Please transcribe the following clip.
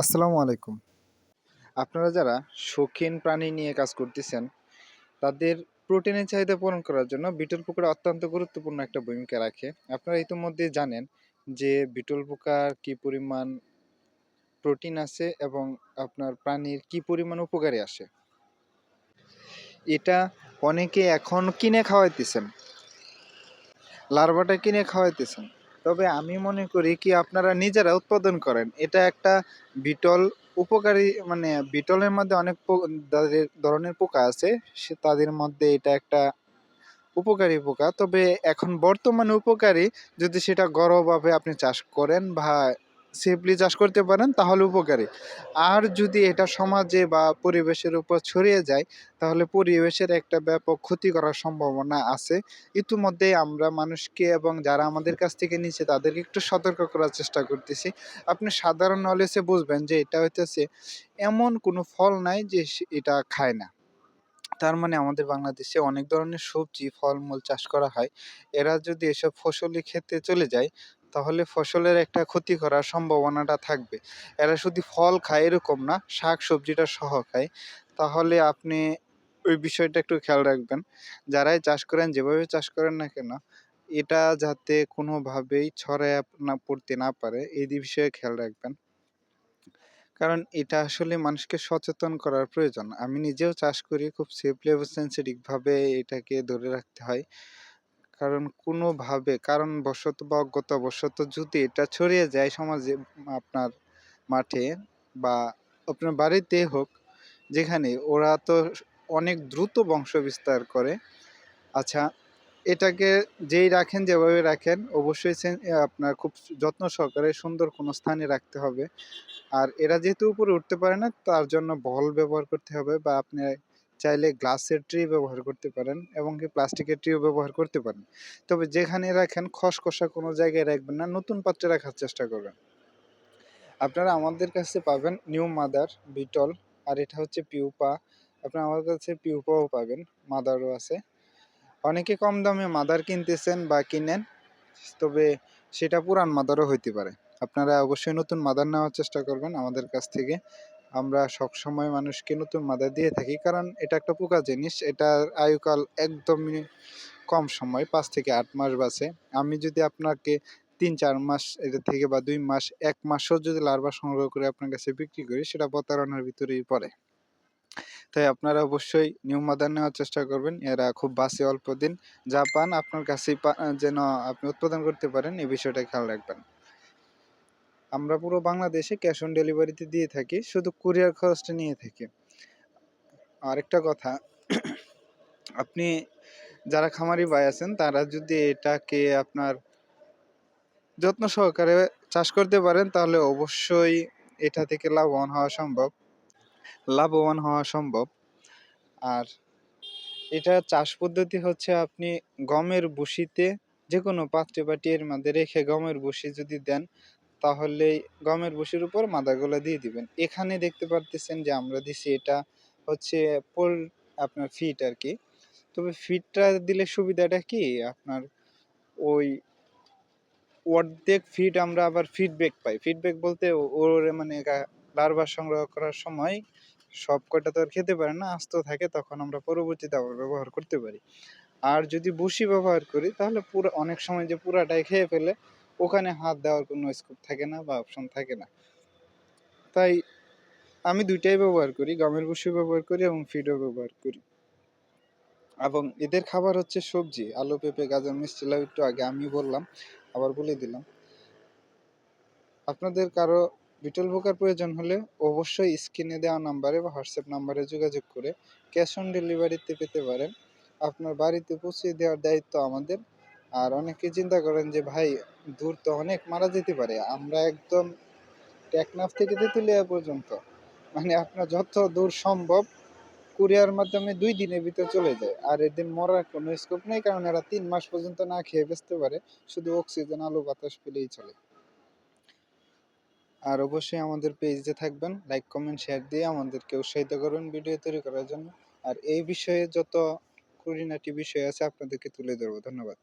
আসসালামু আলাইকুম। আপনারা যারা শৌখিন প্রাণী নিয়ে কাজ করতেছেন, তাদের প্রোটিনের চাহিদা পূরণ করার জন্য বিটল পোকা অত্যন্ত গুরুত্বপূর্ণ একটা ভূমিকা রাখে। আপনারা ইতিমধ্যে জানেন যে বিটল পোকার কি পরিমাণ প্রোটিন আছে এবং আপনার প্রাণীর কি পরিমাণ উপকারী আসে। এটা অনেকে এখন কিনে খাওয়াইতেছেন, লার্ভাটা কিনে খাওয়াইতেছেন। তবে আমি মনে করি কি আপনারা নিজেরা উৎপাদন করেন। এটা একটা বিটল উপকারী মানে বিটলের মধ্যে অনেক ধরনের পোকা আছে, সে তাদের মধ্যে এটা একটা উপকারী পোকা। তবে এখন বর্তমানে উপকারী যদি সেটা গর্বভাবে আপনি চাষ করেন বা সেফলি চাষ করতে পারেন, তাহলে উপকারী। আর যদি এটা সমাজে বা পরিবেশের উপর ছড়িয়ে যায়, তাহলে পরিবেশের একটা ব্যাপক ক্ষতি করার সম্ভাবনা আছে। ইতিমধ্যে আমরা মানুষকে এবং যারা আমাদের কাছ থেকে নিচ্ছে, তাদেরকে একটু সতর্ক করার চেষ্টা করতেছি। আপনি সাধারণ নলেজে বুঝবেন যে এটা হইতেছে এমন কোনো ফল নাই যে এটা খায় না। তার মানে আমাদের বাংলাদেশে অনেক ধরনের সবজি, ফলমূল চাষ করা হয়। এরা যদি এসব ফসলি ক্ষেত্রে চলে যায় তাহলে ফসলের একটা ক্ষতি করার সম্ভাবনাটা থাকবে। এরা শুধু ফল খায় এরকম না, শাক সবজিটা সহ খায়। তাহলে আপনি ওই বিষয়টা একটু খেয়াল রাখবেন। যারাই চাষ করেন, যেভাবে চাষ করেন না কেন, এটা যাতে কোনোভাবেই ছড়ায় না, পড়তে না পারে, এই বিষয়ে খেয়াল রাখবেন। কারণ এটা আসলে মানুষকে সচেতন করার প্রয়োজন। আমি নিজেও চাষ করি, খুব সেফলি এবং সেন্সিটিভ ভাবে এটাকে ধরে রাখতে হয়। কারণ কোনোভাবে কারণ বশত বা অজ্ঞতাবশত যদি এটা ছড়িয়ে যায় সমাজে, আপনার মাঠে বা আপনার বাড়িতে হোক, যেখানে ওরা তো অনেক দ্রুত বংশ বিস্তার করে আচ্ছা এটাকে যেই রাখেন, যেভাবে রাখেন, অবশ্যই আপনার খুব যত্ন সহকারে সুন্দর কোনো স্থানে রাখতে হবে। আর এরা যেহেতু উপরে উঠতে পারে না, তার জন্য বল ব্যবহার করতে হবে বা আপনি চাইলে গ্লাসের ট্রে ব্যবহার করতে পারেন এবং কি প্লাস্টিকের ট্রেও ব্যবহার করতে পারেন। তবে যেখানে রাখেন খসখসা কোনো জায়গায় রাখবেন না, নতুন পাত্রে রাখার চেষ্টা করবেন। আপনারা আমাদের কাছে পাবেন নিউ মাদার, বিটল, আর এটা হচ্ছে পিউপা। আপনারা আমার কাছে পিউপাও পাবেন, মাদারও আছে। অনেকে কম দামে মাদার কিনতেছেন বা কিনেন, তবে সেটা পুরান মাদারও হইতে পারে। আপনারা অবশ্যই নতুন মাদার নেওয়ার চেষ্টা করবেন আমাদের কাছ থেকে। আমরা সবসময় মানুষকে নতুন মাদার দিয়ে থাকি। কারণ এটা একটা পোকা জিনিস, এটার আয়ুকাল একদমই কম সময়, পাঁচ থেকে আট মাস বাঁচে। আমি যদি আপনাকে তিন, চার মাস এটা থেকে বা দুই মাস, এক মাসও যদি লার্ভা সংগ্রহ করে আপনার কাছে বিক্রি করি, সেটা প্রতারণার ভিতরেই পড়ে। তাই আপনারা অবশ্যই নিউ মাদার নেওয়ার চেষ্টা করবেন। এরা খুব বাসে অল্প দিন। যা পান আপনার কাছেই যেন আপনি উৎপাদন করতে পারেন এই বিষয়টা খেয়াল রাখবেন। আমরা পুরো বাংলাদেশে ক্যাশ অন ডেলিভারিতে দিয়ে থাকি, শুধু কুরিয়ার খরচটা নিয়ে থাকি। আরেকটা কথা, আপনি যারা খামারি ভাই আছেন, তারা যদি এটাকে আপনার যত্ন সহকারে চাষ করতে পারেন, তাহলে অবশ্যই এটা থেকে লাভবান হওয়া সম্ভব। লাভবান হওয়া সম্ভব। আর এটা চাষ পদ্ধতি হচ্ছে আপনি গমের ভুসিতে যে কোনো পাত্রে বা টিয়ের মধ্যে রেখে গমের ভুসি যদি দেন তাহলে গমের ভুসির উপর মাদাগুলো দিয়ে দিবেন। এখানে দেখতে পারতেছেন যে আমরা দিছি এটা হচ্ছে পোল আপনার ফিট আর কি। তবে ফিটটা দিলে সুবিধাটা কি? আপনার ওই অর্ধেক ফিট আমরা আবার ফিডব্যাক পাই। ফিডব্যাক বলতে ওর মানে লার্ভা সংগ্রহ করার সময় সব কটা তো আর খেতে পারে না, আস্ত থাকে, তখন আমরা পরবর্তীতে আবার ব্যবহার করতে পারি। আর যদি বসি ব্যবহার করি, তাহলে পুরো অনেক সময় যে পুরাটাই খেয়ে ফেলে ওখানে হাত দেওয়ার কোনো স্কোপ থাকে না বা অপশন থাকে না। তাই আমি দুইটাই ব্যবহার করি, গমের বসি ব্যবহার করি এবং ফিডও ব্যবহার করি। এবং এদের খাবার হচ্ছে সবজি, আলু, পেঁপে, গাজর, মিষ্টি, লাউ, একটু আগে আমি বললাম, আবার বলে দিলাম। আপনাদের কারও বিটল পোকার প্রয়োজন হলে অবশ্যই স্ক্রিনে দেওয়া নাম্বারে বা হোয়াটসঅ্যাপ নাম্বারে যোগাযোগ করে ক্যাশ অন ডেলিভারিতে পেতে পারেন। আপনার বাড়িতে পৌঁছে দেওয়ার দায়িত্ব আমাদের। আর অনেকে চিন্তা করেন যে, ভাই, দূর তো অনেক মারা যেতে পারে। আমরা একদম টেকনাফ থেকে তেঁতুলিয়া পর্যন্ত। মানে আপনার যত দূর সম্ভব কুরিয়ার মাধ্যমে দুই দিনের ভিতর চলে যায়। আর এদের মরার কোনো স্কোপ নেই, কারণ এরা তিন মাস পর্যন্ত না খেয়ে বেচতে পারে। শুধু অক্সিজেন আলো, বাতাস পেলেই চলে। আর অবশ্যই আমাদের পেজে থাকবেন লাইক কমেন্ট শেয়ার দিয়ে আমাদেরকে উৎসাহিত করুন ভিডিও তৈরি করার জন্য। আর এই বিষয়ে যত খুঁটিনাটি বিষয় আছে আপনাদেরকে তুলে ধরবো। ধন্যবাদ।